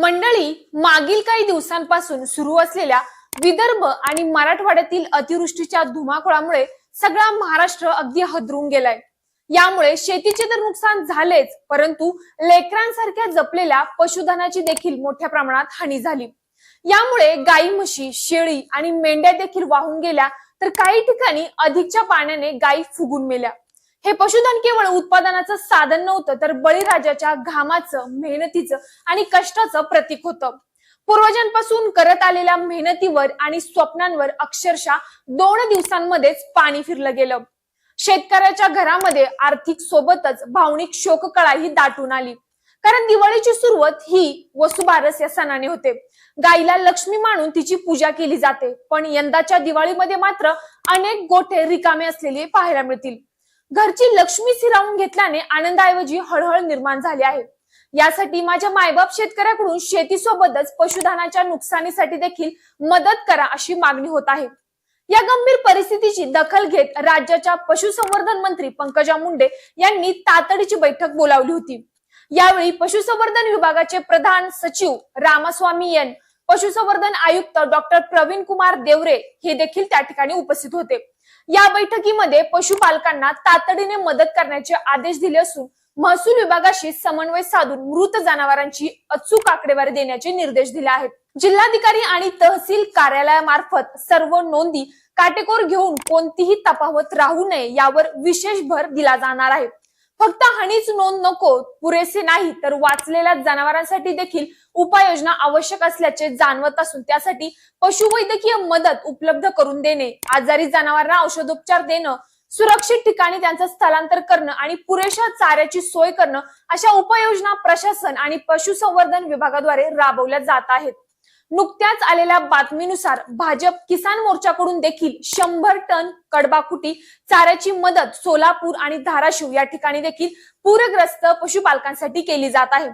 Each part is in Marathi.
मंडळी मागील काही दिवसांपासून सुरू असलेल्या विदर्भ आणि मराठवाड्यातील अतिवृष्टीच्या धुमाकुळामुळे सगळा महाराष्ट्र अगदी हदरून गेलाय. यामुळे शेतीचे तर नुकसान झालेच परंतु लेकरांसारख्या जपलेल्या पशुधनाची देखील मोठ्या प्रमाणात हानी झाली. यामुळे गाई म्हशी शेळी आणि मेंढ्या देखील वाहून गेल्या तर काही ठिकाणी अधिकच्या पाण्याने गायी फुगून मेल्या. हे पशुधन केवळ उत्पादनाचं साधन नव्हतं तर बळीराजाच्या घामाचं मेहनतीचं आणि कष्टाचं प्रतीक होतं. पूर्वजांपासून करत आलेल्या मेहनतीवर आणि स्वप्नांवर अक्षरशः दोन दिवसांमध्येच पाणी फिरलं गेलं. शेतकऱ्याच्या घरामध्ये आर्थिक सोबतच भावनिक शोककळाही दाटून आली. कारण दिवाळीची सुरुवात ही वसुबारस या सणाने होते. गाईला लक्ष्मी मानून तिची पूजा केली जाते पण यंदाच्या दिवाळीमध्ये मात्र अनेक गोठे रिकामे असलेले पाहायला मिळतील. घरची लक्ष्मी सिरावून घेतल्याने आनंदाऐवजी हळहळ निर्माण झाली आहे. यासाठी माझ्या मायबाप शेतकऱ्याकडून शेतीसोबतच पशुधनाच्या नुकसानीसाठी देखील मदत करा अशी मागणी होत आहे. या गंभीर परिस्थितीची दखल घेत राज्याच्या पशुसंवर्धन मंत्री पंकजा मुंडे यांनी तातडीची बैठक बोलावली होती. यावेळी पशुसंवर्धन विभागाचे प्रधान सचिव रामास्वामी एन पशुसंवर्धन आयुक्त डॉक्टर प्रवीण कुमार देवरे हे देखील त्या ठिकाणी उपस्थित होते. या बैठकीमध्ये पशुपालकांना तातडीने मदत करण्याचे आदेश दिले असून महसूल विभागाशी समन्वय साधून मृत जनावरांची अचूक आकडेवारी देण्याचे निर्देश दिले आहेत. जिल्हाधिकारी आणि तहसील कार्यालयामार्फत सर्व नोंदी काटेकोर घेऊन कोणतीही तफावत राहू नये यावर विशेष भर दिला जाणार आहे. फक्त हानीच नोंद नको पुरेसे नाही तर वाचलेल्या जनावरांसाठी देखील उपाययोजना आवश्यक असल्याचे जाणवत असून त्यासाठी पशुवैद्यकीय मदत उपलब्ध करून देणे आजारी जनावरांना औषधोपचार देणं सुरक्षित ठिकाणी त्यांचं स्थलांतर करणं आणि पुरेशा चाऱ्याची सोय करणं अशा उपाययोजना प्रशासन आणि पशुसंवर्धन विभागाद्वारे राबवल्या जात आहेत. नुकत्याच आलेल्या बातमीनुसार भाजप किसान मोर्चाकडून देखील शंभर टन कडबाकुटी चाऱ्याची मदत सोलापूर आणि धाराशिव या ठिकाणी देखील पूरग्रस्त पशुपालकांसाठी केली जात आहे.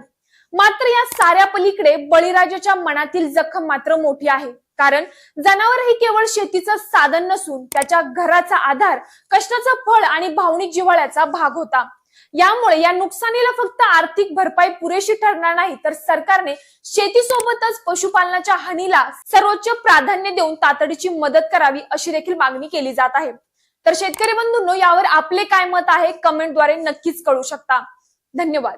मात्र या साऱ्या पलीकडे बळीराजाच्या मनातील जखम मात्र मोठी आहे. कारण जनावर हे केवळ शेतीचं साधन नसून त्याच्या घराचा आधार कष्टाचं फळ आणि भावनिक जिव्हाळ्याचा भाग होता. यामुळे या नुकसानीला फक्त आर्थिक भरपाई पुरेशी ठरणार नाही तर सरकारने शेतीसोबतच पशुपालनाच्या हानीला सर्वोच्च प्राधान्य देऊन तातडीची मदत करावी अशी देखील मागणी केली जात आहे. तर शेतकरी बंधूंनो यावर आपले काय मत आहे? कमेंटद्वारे नक्कीच कळू शकता. धन्यवाद.